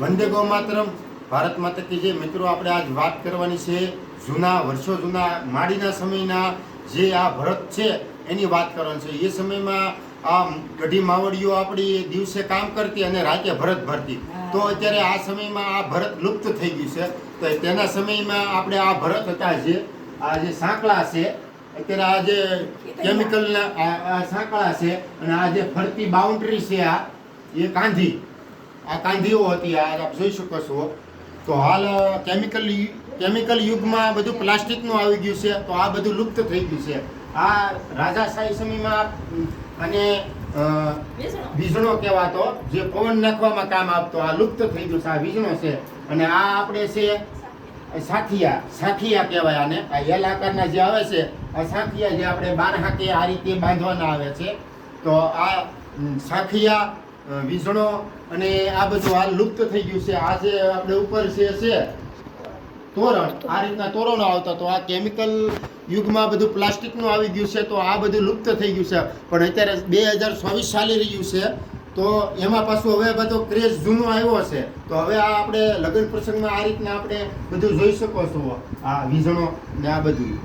વંદે ગૌ માતરમ ભારત માતા કે જે મિત્રો આપણે આજ વાત કરવાની છે જૂના વર્ષો જૂના માડીના સમયના જે આ ભરત છે એની વાત કરવાની છે. એ સમયમાં આ ગઢી માવડીઓ આપણી દિવસે કામ કરતી અને રાતે ભરત ભરતી. તો અત્યારે આ સમયમાં આ ભરત લુપ્ત થઈ ગયું છે. તો તેના સમયમાં આપણે આ ભરત હતા જે આ જે સાંકળા છે અત્યારે આ જે કેમિકલના આ આ સાંકળા છે અને આ જે ફરતી બાઉન્ડ્રી છે આ એ કાંધી. આ કાંધીઓ હતી આ આપ જોઈ શકો છો. તો હાલ કેમિકલ કેમિકલ યુગમાં બધું પ્લાસ્ટિકનું આવી ગયું છે તો આ બધું લુપ્ત થઈ ગયું છે. આ રાજાશાહી સમયમાં અને વીજણો કહેવાતો જે પવન નાખવામાં કામ આપતો આ લુપ્ત થઈ ગયું છે આ વીજણો છે. અને આ આપણે છે સાથિયા સાથિયા કહેવાય આને. આ એલ આકારના જે આવે છે આ સાથિયા જે આપણે બાર હાકે આ રીતે બાંધવાના આવે છે. તો આ સાખિયા સાથિયા અ, અને આ બધું હાલ લુપ્ત થઈ ગયું છે. આ જે આપણે ઉપર છે છે તોરણ આ રીતના તોરણો આવતા તો આ કેમિકલ યુગમાં બધું પ્લાસ્ટિકનું આવી ગયું છે તો આ બધું લુપ્ત થઈ ગયું છે. પણ અત્યારે બે હજાર ચોવીસ ચાલી રહ્યું છે તો એમાં પાછું હવે બધો ક્રેઝ જૂનો આવ્યો છે તો હવે આ આપણે લગ્ન પ્રસંગમાં આ રીતના આપણે બધું જોઈ શકો છો આ વીજળો ને આ બધું.